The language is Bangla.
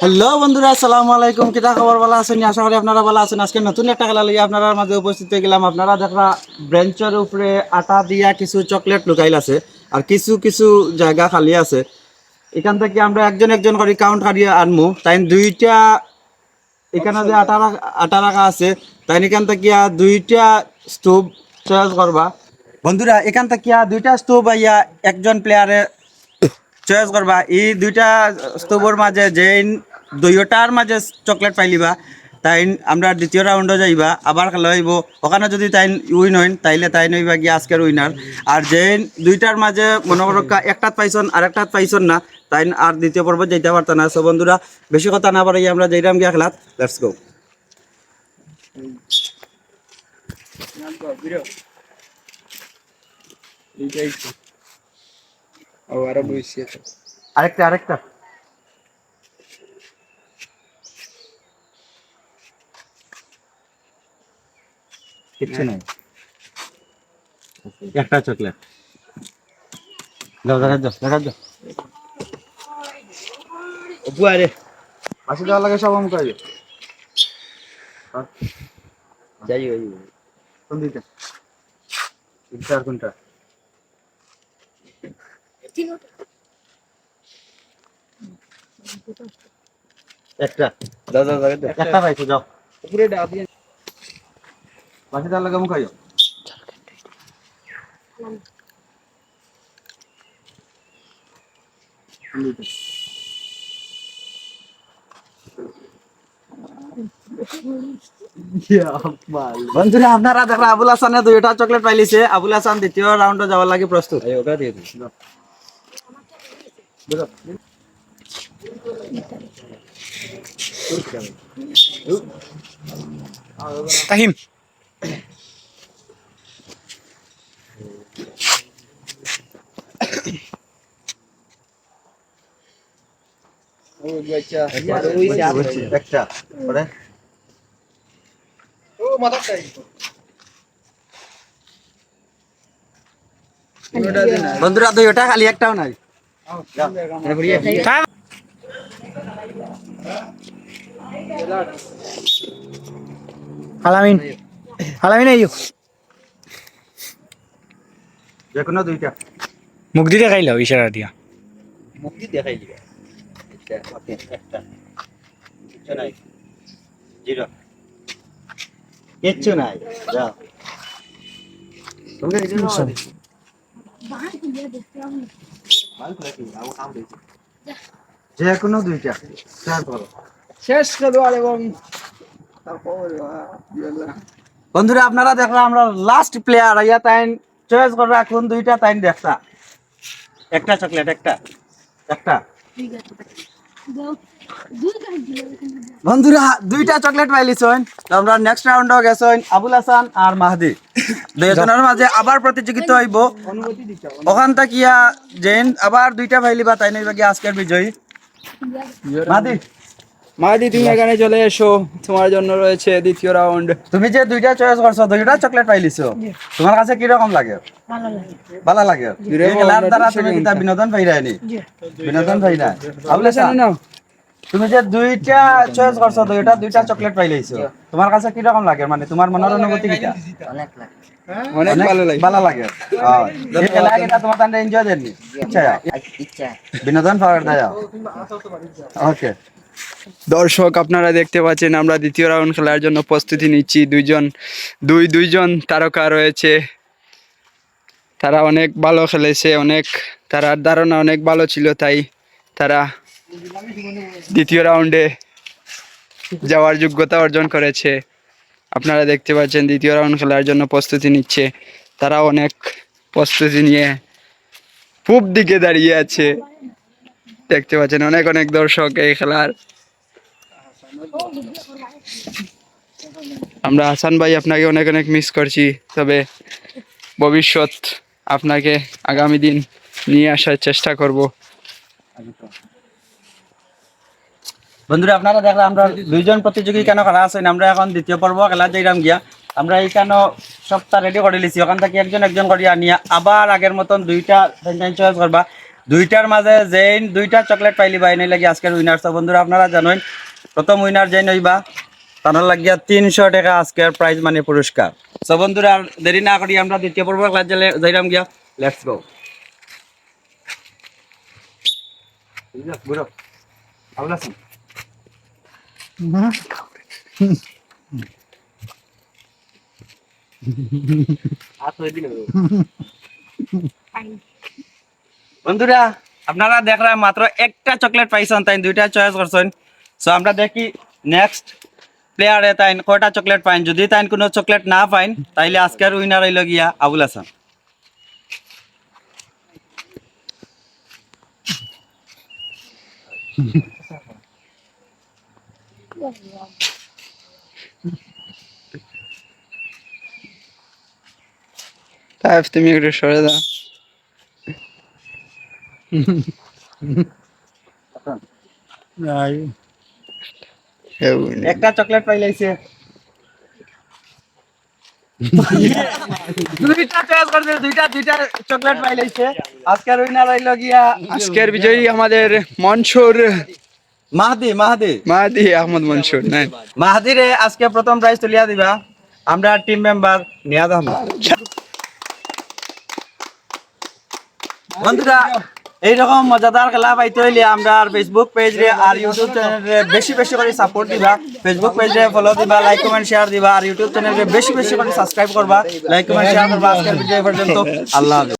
হ্যালো বন্ধুরা, আসসালামু আলাইকুম। কিতা খবর? ভালো আছেন? আশা করি আপনারা ভালো আছেন। আজকে নতুন একটা খেলা লইয়া আপনারা মাঝে উপস্থিত হয়ে গেলাম। আপনারা দেখা ব্রেঞ্চের উপরে আটা দিয়া কিছু চকলেট লুকাইল আছে আর কিছু কিছু জায়গা খালি আছে। এখান থেকে আমরা একজন একজন করে কাউন্ট হারিয়ে আনমু। তাই দুইটা এখানে যে আটা আটা রাখা আছে, তাই এখান থেকে দুইটা স্টোভ চয়েস করবা। বন্ধুরা, এখান থেকে দুইটা স্টোভ আইয়া একজন প্লেয়ারে চয়েস করবা। এই দুইটা স্তূপর মাঝে যে দুইটার মাঝে চকলেট পাইলিবা, তাই আমরা দ্বিতীয় রাউন্ডে যাইবা, আবার খেলা হইব। ওখানে যদি তাই উইন হইন, তাইলে তাই নইবা গিয়ে আজকের উইনার আর যে দুইটার মাঝে মনে করো একটাত পাইছন আর একটাত পাইছন না, তাই আর দ্বিতীয় পর্ব যাইতে পারতাম না। সো বন্ধুরা, বেশি কথা না পারি আমরা যাইরাম গিয়া খেলাত। লেটস গো আরেকটা আরেকটা। কিচ্ছু নাই। একটা চকলেট। যাও দেখা যাও দেখা যাও অপু আরে পাশে যাওয়া লাগে সব আমাকে আগে যাই যাই কোন দিকে কোনটা কোনটা? একটা। দাও দাও দাও একটা পাইছো যাও। দিয়ে বন্ধুরা আপনারা দেখলা আবুল হাসানে দুইটা চকলেট পাইলিছে। আবুল হাসান দ্বিতীয় রাউন্ডে যাওয়ার লাগে প্রস্তুত। ওটা দিয়ে দিই। তাহিম একটা ওরে বন্ধুরা দুইটা খালি একটাও নাই থাম। আলামিন আলামিন আইও যে কোনো দুইটা। মুখ দিয়ে দেখাইল ইশারা দিয়া। মুক্তি দেখাই দিবে। কিচ্ছু নাই। জিরো। কিচ্ছু নাই। যাও। তোমরা এই জন্য যে কোনো দুইটা। শেয়ার করো। শেষ খেলোয়াড় এবং বন্ধুরা আপনারা দেখলাম আমরা লাস্ট প্লেয়ার আইয়া তাইন চয়েস করে রাখুন দুইটা তাইন দেখতা। একটা চকলেট একটা। একটা। বন্ধুরা, দুইটা চকলেট পাইলিছন আমরা নেক্সট রাউন্ডও গেছন আবুল হাসান আর মাহদি। দুইজনের মাঝে আবার প্রতিযোগিতা হইব। ওখান থাকিয়া জেন, আবার দুইটা পাইলিবা তাই নইবা গিয়া আজকের বিজয়ী? মাহদি। মাদি তুমি এখানে চলে এসো। তোমার জন্য রয়েছে দ্বিতীয় রাউন্ড তুমি যে দুইটা চয়েস করছ দুইটা চকলেট পাইলিছো তোমার কাছে কি রকম লাগে? ভালো লাগে। দুইটা এই খেলার দ্বারা তুমি কিতা বিনোদন পাইরানি বিনোদন পাইরা আবুল নাও। তুমি যে দুইটা চয়েস করছ দুইটা দুইটা চকলেট পাইলাইছো তোমার কাছে কি রকম লাগে? মানে তোমার মনের অনুভূতি কিটা? অনেক ভালো লাগে। ভালো লাগে। হ্যাঁ। এই খেলা কিটা তোমার তান্ডে এনজয় দেননি? ইচ্ছা? বিনোদন পাওয়ার দেয়। ওকে দর্শক, আপনারা দেখতে পাচ্ছেন আমরা দ্বিতীয় রাউন্ড খেলার জন্য প্রস্তুতি নিচ্ছি। দুইজন, দুই, দুইজন তারকা রয়েছে। তারা অনেক ভালো খেলেছে, অনেক, তার ধারণা অনেক ভালো ছিল, তাই তারা দ্বিতীয় রাউন্ডে যাওয়ার যোগ্যতা অর্জন করেছে। আপনারা দেখতে পাচ্ছেন দ্বিতীয় রাউন্ড খেলার জন্য প্রস্তুতি নিচ্ছে। তারা অনেক প্রস্তুতি নিয়ে পূব দিকে দাঁড়িয়ে আছে। দেখতে পাচ্ছেন অনেক অনেক দর্শক এই খেলার আমরা হাসান ভাই আপনাকে অনেক অনেক মিস করছি, তবে ভবিষ্যৎ আপনাকে আগামী দিন নিয়ে আসার চেষ্টা করব। বন্ধুরা, আপনারা দেখলাম আমরা দুইজন প্রতিযোগী কেন খেলা আছেন আমরা এখন দ্বিতীয় পর্ব খেলা যাইরাম গিয়া। আমরা এইখানে সবটা রেডি করে লিছি ওখান থেকে একজন একজন করিয়া নিয়ে আবার আগের মতন দুইটা চয়েস করবা। দুইটার মাঝে যেই দুইটা চকলেট পাইলি বা এনে লাগি আজকের উইনার তো বন্ধুরা, আপনারা জানেন প্রথম উইনার যেই নইবা তার লাগিয়া তিনশো টাকা আজকের প্রাইজ মানে পুরস্কার। সো বন্ধুরা, আর দেরি না করি, আমরা দ্বিতীয় পর্ব ক্লাস যাইলাম গিয়া। লেটস গো বন্ধুরা, আপনারা দেখরা মাত্র একটা চকলেট পাইছেন, তাই দুইটা চয়েস করছেন। সো আমরা দেখি নেক্সট প্লেয়ারে তাই কয়টা চকলেট পাইন? যদি তাই কোনো চকলেট না পাইন তাইলে আজকের উইনার হইল গিয়া আবুল হাসান। তাইফ তুমি একটু সরে দাও। নেই। একটা চকলেট পাইলাইছে দুইটা চয়েস করছে দুইটা দুইটা চকলেট পাইলাইছে আজকের উইনার হইল গিয়া আজকের বিজয়ী আমাদের মনসুর। মাহাদি মাহাদি। মাহাদি আহমদ মনসুর আজকে প্রথম প্রাইজ তুলিয়া দিবা। আমরা টিম মেম্বার নিয়াদ আহমদ। বন্ধুরা এইরকম মজাদার খেলা পাইতে হইলে আমরা আর ফেসবুক পেজ রে আর ইউটিউব চ্যানেল রে বেশি বেশি করে সাপোর্ট দিবা। ফেসবুক পেজ রে ফলো দিবা লাইক কমেন্ট শেয়ার দিবা, আর ইউটিউব চ্যানেল রে বেশি বেশি করে সাবস্ক্রাইব করবা। লাইক কমেন্ট শেয়ার করবা। আজকের ভিডিও পর্যন্ত। আল্লাহ হাফেজ।